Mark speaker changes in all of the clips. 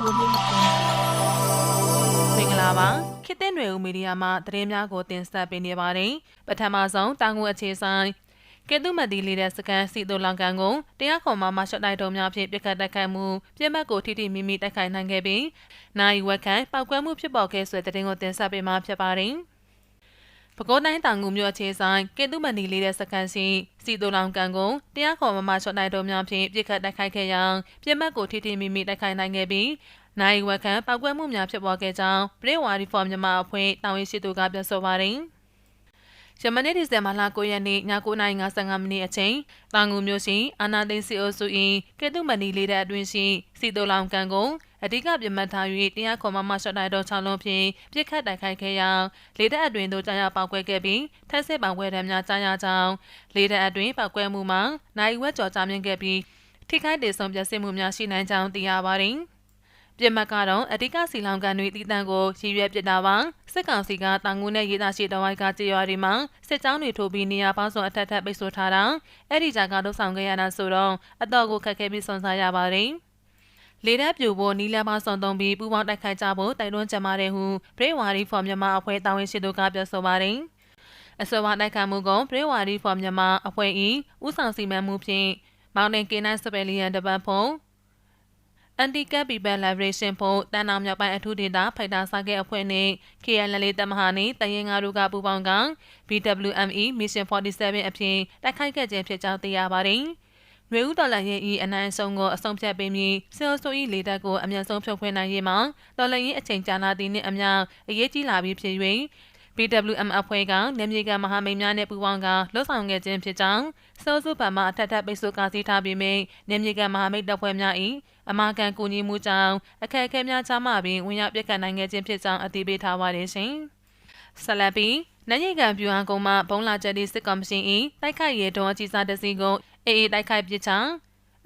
Speaker 1: ကိုလေးကို
Speaker 2: မင်္ဂလာပါခေတ်သစ်နွယ်ဦးမီဒီယာမှသတင်းများကိုတင်ဆက်ပေးနေပါတယ်ပထမဆုံးတာငူအခြေဆိုင်ကဲတုမတီလေးတဲ့စကန်စီတိုလောင်ကန်ကိုတရားခေါ်မှမရှော့တိုက်တော်များဖြင့်ပြစ်ခတ်တိုက်ခိုက်မှုပြစ်မှတ်ကိုထိထိမိမိတိုက်ခိုက်နိုင်ခဲ့ပြီးနိုင်ဝက်ခံပောက်ကွဲမှုဖြစ်ပေါ်ခဲ့ဆွဲတဲ့တင်ကိုတင်ဆက်ပေးမှာဖြစ်ပါတယ် ပဲခူးတိုင်းတောင်ငူမြို့အခြေဆိုင်ကေတုမဏီလေးတဲ့စကန်စီစီတိုလောင်ကန်ကိုတရားခေါ်မမရှော့တိုက်တော်များဖြင့်ပြစ်ခတ်တိုက်ခိုက်ခဲ့ရာပြစ်မှတ်ကိုထိထိမိမိတိုက်ခိုက်နိုင်ခဲ့ပြီးနိုင်ဝက်ခံပောက်ကွဲမှုများဖြစ်ပေါ်ခဲ့ကြောင်းပြည်ဝါရီဖော်မြန်မာအဖွဲ့တာဝန်ရှိသူကပြောဆိုပါတယ်။ ယမနေ့ဒီဇင်ဘာလ9ရက်နေ့ည9:55မိနစ်အချိန်တောင်ငူမြို့ရှိအာနာသိန်းစီအိုစု၏ကဲတုမဏီလေးတဲ့အတွင်းရှိစီတိုလောင်ကန်ကိုအဓိကပြတ်မှတ်ထား၍တရားခေါ်မှမရှော့တိုက်တော်6လုံးဖြင့်ပြစ်ခတ်တိုက်ခိုက်ခဲ့ရာလေတပ်အတွင်းသို့ကြာရပောက်ကွဲခဲ့ပြီးထက်စစ်ပောက်ကွဲတဲ့များကြာရကြောင်းလေတပ်အတွင်းပောက်ကွဲမှုမှာနိုင်ဝက်ကျော်ကြာမြင့်ခဲ့ပြီးထိခိုက်ဒေဆုံးပျက်စီးမှုများရှိနိုင်ကြောင်းသိရပါတယ်။ ပြစ်မှတ်ကတော့အဓိကစီလောင်ကန်တွေတည်တံ့ကိုရည်ရွယ်ပစ်တာပါစစ်ကောင်စီကတောင်ငူနဲ့ရေးသားရှိတော်ဝိုက်ကကြေးရွာတွေမှာစစ်ကြောင်းတွေထိုးပြီးနေရာပေါင်းစုံအထက်ထပ်ပိတ်ဆို့ထားတာအဲ့ဒီကြကလှုပ်ဆောင်ခဲ့ရတာဆိုတော့အတော့ကိုခက်ခဲပြီးစွန့်စားရပါတယ်လေတပ်ပြိုဖို့နီလမ်းမဆောင်သုံးပြီးပူပေါင်းတိုက်ခိုက်ကြဖို့တိုက်တွန်းကြမှာတဲ့ဟုဘရိဝါရီဖော်မြန်မာအဖွဲ့တာဝန်ရှိသူကပြောဆိုပါတယ်အစောပိုင်းတိုက်ခိုက်မှုကဘရိဝါရီဖော်မြန်မာအဖွဲ့၏ဥဆောင်စီမံမှုဖြင့်မောင်တင်ကေနိုင်းစပယ်လီယန်တပတ်ဖုံ Anti-Cap People Liberation ဖို့တန်အောင်မြောက်ပိုင်းအထူးဒေသဖိုက်တာစာကဲအဖွဲ့နှင့် KLL တမဟာနှင့်တရင်ငါတို့ကပူးပေါင်းက BWME Mission 47အဖြစ်တိုက်ခိုက်ခဲ့ခြင်းဖြစ်ကြောင်းသိရပါတယ်။ရွေဦးတော်လန်ရဲ့ဤအနိုင်ဆုံးကိုအဆုံးဖြတ်ပေးပြီးဆီယိုဆိုဤလေတပ်ကိုအမြန်ဆုံးဖြုတ်ခွင်းနိုင်ရေးမှာတော်လန်ရဲ့အချိန်ကြာလာသည့်နှင့်အမျှအရေးကြီးလာပြီးဖြစ်၍ BWM အဖွဲ့ကနေမြေကမဟာမိတ်များနဲ့ပူးပေါင်းကလှုပ်ဆောင်ခဲ့ခြင်းဖြစ်ကြောင်းစောစုဗမာအထက်ထပ်ပိတ်ဆို့ကားစီထားပြီးမြင်နေမြေကမဟာမိတ်တပ်ဖွဲ့များ၏ အမာကန်ကူညီမှုကြောင့်အခက်အခဲများချမှပြီးဝင်ရောက်ပြက်ခတ်နိုင်ခဲ့ခြင်းဖြစ်ကြောင်းအသိပေးထားပါတယ်ရှင်။ဆလပီနိုင်ရိကန်ပြူဟန်ကုန်းမှဘုံလာချက်ဒီစစ်ကော်မရှင်၏တိုက်ခိုက်ရေးတော်အကြီးစားတစီကိုအေးအေးတိုက်ခိုက်ပစ်ချ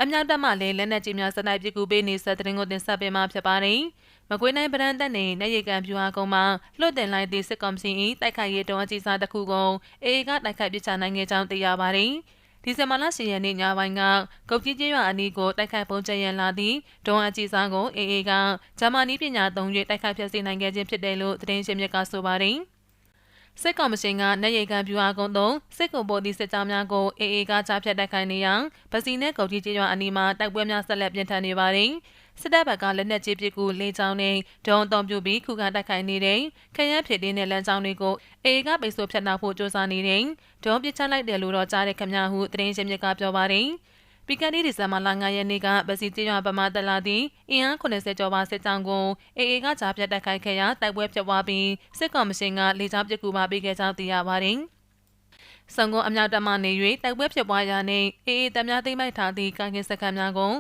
Speaker 2: အမြောက်တပ်မှလည်းလက်နက်ကြီးများစနိုက်ပစ်ကူပေးနေဆက်တဲ့တင်ကိုတင်ဆက်ပေးမှာဖြစ်ပါတယ်။မကွေးနိုင်ဗရန်တက်နေနေရိကန်ပြူဟာကုန်းမှာလွတ်တင်လိုက်သည့်စစ်ကောင်စီ၏တိုက်ခိုက်ရေးတောအကြီးစားတစ်ခုကိုအေအေကတိုက်ခိုက်ပစ်ချနိုင်ခဲ့ကြောင်းသိရပါတယ်။ ဒီဇင်ဘာလ10ရက်နေ့ညပိုင်းကကုတ်ကြီးကျေးရွာအနီးကိုတိုက်ခိုက်ပုံကျရန်လာသည့်ဒုံအကြီးစားကိုအေအေကဂျာမနီပညာသုံး၍တိုက်ခိုက်ဖျက်ဆီးနိုင်ခဲ့ခြင်းဖြစ်တယ်လို့သတင်းရှင်မြစ်ကဆိုပါတယ်။ စစ်ကောင်မရှင်ကနေရိကန်ပြူအားကုန်းသုံးစစ်ကုံပေါ်သည့်စစ်ကြောင်းများကိုအေအေကကြားဖြတ်တိုက်ခိုက်နေရန်ဗစီနဲ့ကုတ်ကြီးကျေးရွာအနီးမှာတိုက်ပွဲများဆက်လက်ပြင်းထန်နေပါတယ်။စစ်တပ်ဘက်ကလက်နက်ကြီးပစ်ကူလေးချောင်းနဲ့ဒုံအုံပြူပြီးခုခံတိုက်ခိုက်နေတဲ့ခရမ်းဖြစ်တဲ့လမ်းကြောင်းတွေကိုအေအေကပိတ်ဆို့ဖျက်နှောက်ဖို့ကြိုးစားနေတဲ့ဒုံပစ်ချလိုက်တယ်လို့တော့ကြားတဲ့ခမဟုသတင်းရှင်မြစ်ကပြောပါတယ်။ ပီကန်ဒီဒီဇင်ဘာလ9ရက်နေ့ကပစီကျေးရွာဗမာတလာသည့်အင်အား80ကျော်ပါစစ်ကြောင်းကိုအေအေကကြားပြတ်တိုက်ခိုက်ခဲ့ရာတိုက်ပွဲဖြစ်ပွားပြီးစစ်ကောင်မရှင်ကလေကြောင်းပစ်ကူပါပေးခဲ့ကြောင်းသိရပါတယ်။စုံကုန်အမြောက်တမနေ၍တိုက်ပွဲဖြစ်ပွားရာနှင့်အေအေတများသိမ့်မိုက်ထားသည့်ကာကင်စခန်းများကို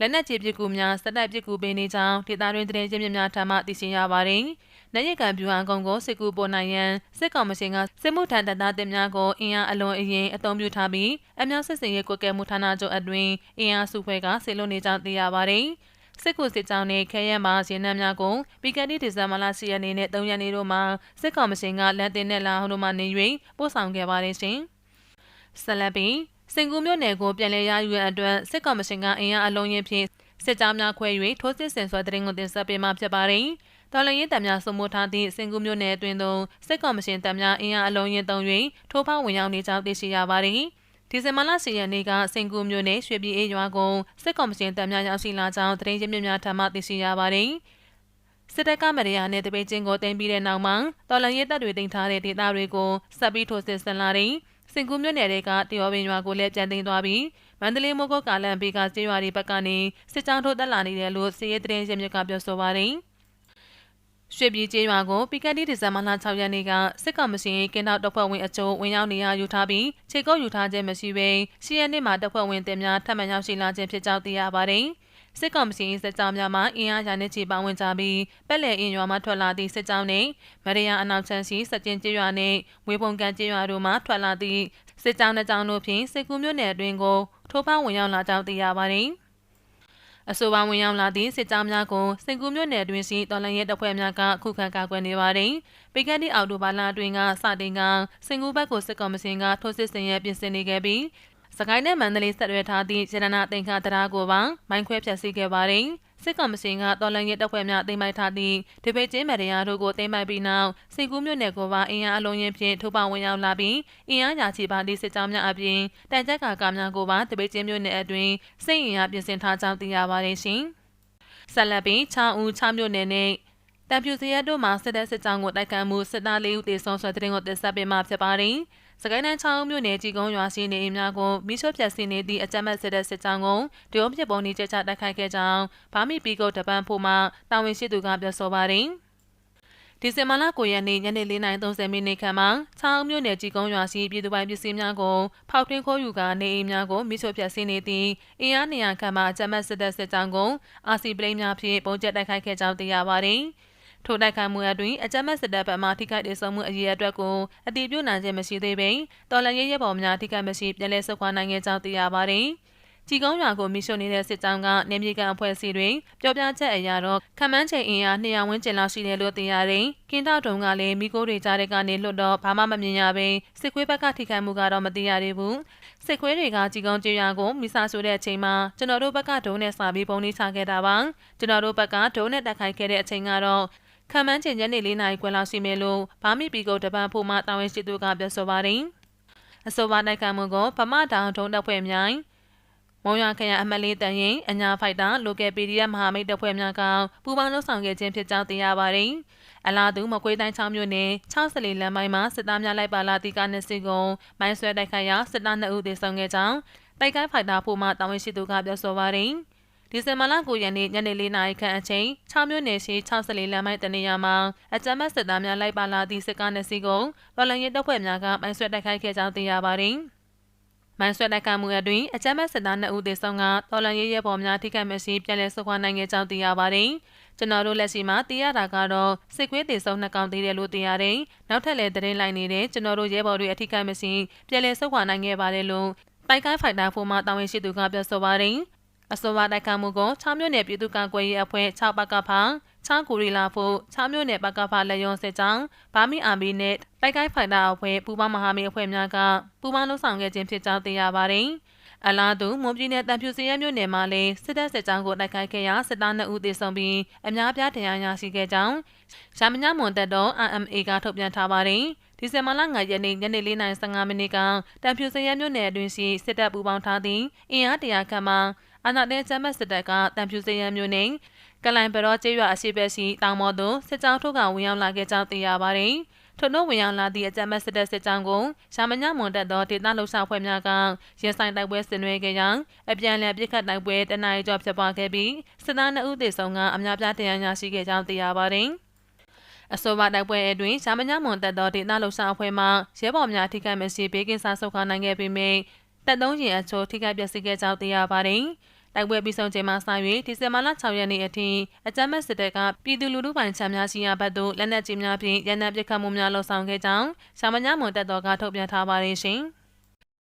Speaker 2: လက်နက်ကြီးပစ်ကူများစတိုက်ပစ်ကူပေးနေကြောင်းဒေသတွင်းသတင်းရင်းမြစ်များထံမှသိရှိရပါတယ်။ နိုင်ရကန်ပြူဟန်ကုန်းကိုစစ်ကူပေါ်နိုင်ရန်စစ်ကောင်မရှင်ကစစ်မှုထမ်းတပ်သားတင်များကိုအင်အားအလွန်အရင်အသုံးပြုထားပြီးအများစစ်စင်ရဲ့ကွက်ကဲမှုဌာနချုပ်အတွင်းအင်အားစုဖွဲ့ကဆေလွန်နေကြောင်းသိရပါတယ်။စစ်ကူစစ်ကြောင်းနဲ့ခဲရဲမှာရင်းနှံများကိုပီကတိဒီဇင်ဘာလ10ရက်နေ့နဲ့3ရက်နေ့တို့မှာစစ်ကောင်မရှင်ကလန်တင်နဲ့လာဟိုတို့မှနေ၍ပို့ဆောင်ခဲ့ပါတယ်ရှင်။ဆလပီစင်ကူမြို့နယ်ကိုပြန်လည်ရယူရန်အတွက်စစ်ကောင်မရှင်ကအင်အားအလုံးရင်ဖြင့် စစ်ကြောင်းများခွဲ၍ထိုးစစ်ဆင်ဆွဲတဲ့ရင်ကိုတင်ဆက်ပေးမှဖြစ်ပါတယ်။တော်လှန်ရေးတပ်များစုံမိုးထားသည့်စင်ကူးမြို့နယ်အတွင်းသို့စစ်ကောင်မရှင်တပ်များအင်အားအလုံးရင်သုံး၍ထိုးဖောက်ဝင်ရောက်နေကြောင်းသိရှိရပါသည်ဒီဇင်ဘာလ10ရက်နေ့ကစင်ကူမြို့နယ်ရွှေပြည်အေးရွာကိုစစ်ကောင်မရှင်တပ်များရောက်ရှိလာကြောင်းသတင်းရင်းမြစ်များထံမှသိရှိရပါတယ်။စစ်တပ်ကမရယာနဲ့တပိတ်ချင်းကိုတင်ပြီးတဲ့နောက်မှာတော်လန်ရဲတပ်တွေတင်ထားတဲ့ဒေသတွေကိုဆက်ပြီးထိုးစစ်ဆင်လာတဲ့စင်ကူမြို့နယ်တွေကတရောပင်ရွာကိုလည်းပြန်သိမ်းသွားပြီး မန္တလေးမိုးကုတ်ကာလန်ဘေကကျေးရွာတွေဘက်ကနေစစ်ကြောင်းထိုးတက်လာနေတယ်လို့စစ်ရေးသတင်းရင်းမြစ်ကပြောဆိုပါတယ်။ရွှေပြည်ကျေးရွာကိုပီကက်တီဒီဇင်ဘာလ6ရက်နေ့ကစစ်ကောင်မရှင်ကင်းတော့တပ်ဖွဲ့ဝင်အကျိုးဝင်ရောက်နေရယူထားပြီးခြေကုပ်ယူထားခြင်းမရှိဘဲရှီရက်နေ့မှာတပ်ဖွဲ့ဝင်တင်များထပ်မံရောက်ရှိလာခြင်းဖြစ်ကြောင်းသိရပါတယ်။စစ်ကောင်မရှင်စစ်ကြောင်းများမှာအင်အားရာနဲ့ချီပါဝင်ကြပြီးပက်လယ်အင်ရွာမှထွက်လာသည့်စစ်ကြောင်းနှင့်မရယာအနောက်ချမ်းရှိစက်ကျင်းကျေးရွာနှင့်ဝေပုံကန်ကျေးရွာတို့မှထွက်လာသည့်စစ်ကြောင်းတစ်ကြောင်းတို့ဖြင့်စစ်ကူးမြို့နယ်အတွင်းကို ထိုးဖောက်ဝင်ရောက်လာကြောင်းသိရပါတယ်။အဆိုပါဝင်ရောက်လာသည့်စစ်ကြောင်းများကိုစင်ကူမြို့နယ်တွင်ရှိတော်လှန်ရေးတပ်ဖွဲ့များကခုခံကာကွယ်နေပါတယ်။ပေကတိအော်တိုဘာလအတွင်းကစတင်ကစင်ကူဘက်ကိုစစ်ကောင်မစင်ကထိုးစစ်ဆင်ရဲပြင်ဆင်နေခဲ့ပြီးစကိုင်းနဲ့မန္တလေးဆက်ရွယ်ထားသည့်ရတနာတင်္ခါတရားကိုပါမိုင်းခွဲဖျက်ဆီးခဲ့ပါတယ်။ စစ်ကောင်စီကတော်လန်ရေးတပ်ဖွဲ့များသိမ်းပိုက်ထားသည့်ဒီပိတ်ကျင်းမရယာတို့ကိုသိမ်းပိုက်ပြီးနောက်စိတ်ကူးမြို့နယ်ကိုပါအင်အားအလုံးရင်ဖြင့်ထိုးပေါဝင်ရောက်လာပြီးအင်အားရာချီပါသည့်စစ်ကြောင်းများအပြင်တန်ကြက်ကကားများကိုပါဒီပိတ်ကျင်းမြို့နယ်အတွင်းစိတ်အင်အားပြင်ဆင်ထားကြောင်းသိရပါတယ်ရှင်။ဆက်လက်ပြီးချောင်းဦးချောင်းမြို့နယ်နဲ့ တံပြူစရက်တို့မှစစ်တပ်စစ်ကြောင်းကိုတိုက်ခတ်မှုစစ်သားလေးဦးတေဆုံးဆွဲတဲ့တင်ကိုတင်ဆက်ပေးမှာဖြစ်ပါတယ်။စကိုင်းတိုင်းချောင်းမြို့နယ်ကြီးကုန်းရွာရှိနေအိမ်များကိုမိရှုဖြတ်စီနေသည့်အကြမ်းမဲ့စစ်တပ်စစ်ကြောင်းကိုတရုတ်ပြည်ပုံနေကြချတိုက်ခိုက်ခဲ့ကြောင်းဗာမီပီကုတ်တပန်းဖို့မှတာဝန်ရှိသူကပြောဆိုပါတယ်ဒီဇင်ဘာလ9ရက်နေ့ညနေ4:30မိနစ်ခန့်မှာချောင်းမြို့နယ်ကြီးကုန်းရွာရှိပြည်သူပိုင်ပစ္စည်းများကိုဖောက်ထွင်းခိုးယူကနေအိမ်များကိုမိချိုဖြတ်ဆင်းနေသည့်အင်အားနေရာခန့်မှာအကြမ်းမဲ့စစ်တပ်စစ်ကြောင်းကိုအာစီပလိန်များဖြင့်ပုံကျက်တိုက်ခိုက်ခဲ့ကြောင်းသိရပါတယ်။ ထိုတိုက်ခိုက်မှုအတွင်းအကြမ်းဖက်စစ်တပ်ဘက်မှထိခိုက်ဒေဆုံးမှုအရေးအတွက်ကိုအတိပြုနိုင်ခြင်းမရှိသေးပေတော်လန်ရဲရဲပေါ်များထိခိုက်မရှိပြန်လည်ဆုတ်ခွာနိုင်ခဲ့ကြောင်းသိရပါတယ်။ကြီးကုန်းရွာကိုမိရှုနေတဲ့စစ်ကြောင်းကနေမြေကန်အဖွဲ့အစည်းတွေပြောပြချက်အရတော့ခမန်းချိန်အင်အား200ဝန်းကျင်လောက်ရှိတယ်လို့သိရတယ်။ကင်းတောက်တုံကလည်းမိကိုတွေကြားတဲ့ကနေလွတ်တော့ဘာမှမမြင်ရဘဲစစ်ခွေးဘက်ကထိခိုက်မှုကတော့မသိရသေးဘူး။စစ်ခွေးတွေကကြီးကုန်းကျေးရွာကိုမိစာဆိုတဲ့အချိန်မှာကျွန်တော်တို့ဘက်ကဒုံးနဲ့စာပြီးပုံနှိချခဲ့တာပါ။ကျွန်တော်တို့ဘက်ကဒုံးနဲ့တက်ခိုက်ခဲ့တဲ့အချိန်ကတော့ ခံမှန်းချိန်ညနေ၄နာရီခွဲလောက်ရှိမယ်လို့ဘာမီပီကိုတပန်းဖို့မှတာဝန်ရှိသူကပြောဆိုပါတယ်။အဆိုပါတိုက်ခိုက်မှုကိုဗမာတောင်ထုံးတပ်ဖွဲ့များမုံရခရိုင်အမလေးတန်ရင်အညာဖိုက်တာလိုကယ် PDF မဟာမိတ်တပ်ဖွဲ့များကပူးပေါင်းလှုပ်ဆောင်ခဲ့ခြင်းဖြစ်ကြောင်းသိရပါတယ်။အလားတူမကွေးတိုင်းချောင်းမြို့နယ်64လမ်းပိုင်းမှာစစ်သားများလိုက်ပါလာသည့်ကားနှစ်စီးကိုမိုင်းဆွဲတိုက်ခိုက်ရာစစ်သား2ဦးသေဆုံးခဲ့ကြောင်းတိုက်ခိုက်ဖိုက်တာဖို့မှတာဝန်ရှိသူကပြောဆိုပါတယ်။ ဒီဇင်ဘာလ9ရက်နေ့ညနေ4နာရီခန့်အချိန်6မြို့နယ်ရှိ64လမ်းမိုက်တနေရာမှာအကြမ်းဖက်စစ်သားများလိုက်ပါလာသည့်စစ်ကားနှစ်စီးကိုတော်လန်ရဲတပ်ဖွဲ့များကပိုင်ဆွဲတိုက်ခိုက်ခဲ့ကြောင်းသိရပါတယ်။မိုင်းဆွဲတိုက်ခိုက်မှုအတွင်းအကြမ်းဖက်စစ်သား2ဦးသေဆုံးကတော်လန်ရဲရဲပေါ်များထိခိုက်မရှိပြန်လည်ဆုတ်ခွာနိုင်ခဲ့ကြောင်းသိရပါတယ်။ကျွန်တော်တို့လက်ရှိမှာသိရတာကတော့စစ်ခွေးတေဆုံးနှစ်ကောင်သေးတယ်လို့သိရတယ်။နောက်ထပ်လည်းသတင်းလိုက်နေတဲ့ကျွန်တော်တို့ရဲဘော်တွေအထိခိုက်မရှိပြန်လည်ဆုတ်ခွာနိုင်ခဲ့ပါတယ်လို့တိုက်ကိုင်းဖိုက်တာဖိုမှတာဝန်ရှိသူကပြောဆိုပါတယ်။ အဆိုပါတိုက်ခတ်မှုကို6မြို့နယ်ပြည်သူ့ကာကွယ်ရေးအဖွဲ့6ပကဖ6ကူရီလာဖို့6မြို့နယ်ပကဖလက်ရုံးစစ်ကြောင်းဘာမီအာမီနဲ့တိုက်ကိုက်ဖိုင်တာအဖွဲ့ပူပေါင်းမဟာမိတ်အဖွဲ့များကပူပေါင်းလှုပ်ဆောင်ခဲ့ခြင်းဖြစ်ကြောင်းသိရပါတယ်။အလားတူမွန်ပြည်နယ်တန်ဖြူစရဲမြို့နယ်မှာလည်းစစ်တပ်စစ်ကြောင်းကိုတိုက်ခိုက်ခဲ့ရာစစ်သား2ဦးသေဆုံးပြီးအများပြားတရားရရှိခဲ့ကြောင်းရှာမညမွန်တက်တော် RMA ကထုတ်ပြန်ထားပါတယ်။ဒီဇင်ဘာလ9ရက်နေ့ညနေ4:15မိနစ်ကတန်ဖြူစရဲမြို့နယ်အတွင်းရှိစစ်တပ်ပူးပေါင်းထားသည့်အင်အားတရာခန့်မှ အာဏာသိမ်းကျမ်းမစစ်တပ်ကတံဖြူစရန်မြို့နယ်ကလိုင်ပရောကျေးရွာအရှိဘက်ရှိတောင်ပေါ်သို့စစ်ကြောင်းထုတ်ကဝင်ရောက်လာခဲ့ကြောင်းသိရပါတယ်။ထို့နို့ဝင်ရောက်လာသည့်အကြမ်းမဲ့စစ်တပ်စစ်ကြောင်းကိုရှာမညမွန်တက်သောဒေသလှုပ်ရှားဖွဲ့များကရင်ဆိုင်တိုက်ပွဲဆင်နွှဲခဲ့ကြောင်းအပြန်အလှန်ပြစ်ခတ်တိုက်ပွဲတနအီကျော်ဖြစ်ပွားခဲ့ပြီးစစ်သား2ဦးသေဆုံးကအများပြားတရားရရှိခဲ့ကြောင်းသိရပါတယ်။အဆိုပါတိုက်ပွဲအတွင်းရှာမညမွန်တက်သောဒေသလှုပ်ရှားအဖွဲ့မှရဲဘော်များထိခိုက်မရှိဘေးကင်းစားဆုတ်ခွာနိုင်ခဲ့ပေမယ့် တပ်သုံးရင်အချို့ထိခိုက်ပျက်စီးခဲ့ကြောင်းသိရပါတယ်။တိုက်ပွဲပြီးဆုံးချိန်မှစ၍ဒီဇင်ဘာလ6ရက်နေ့အထိအကြမ်းဖက်စစ်တပ်ကပြည်သူလူထုပိုင်ခြံများရှိရာဘက်သို့လက်နက်ကြီးများဖြင့်ရန်နံပစ်ခတ်မှုများလှုံ့ဆော်ခဲ့ကြောင်းရှာမညမွန်တပ်တော်ကထုတ်ပြန်ထားပါတယ်ရှင်။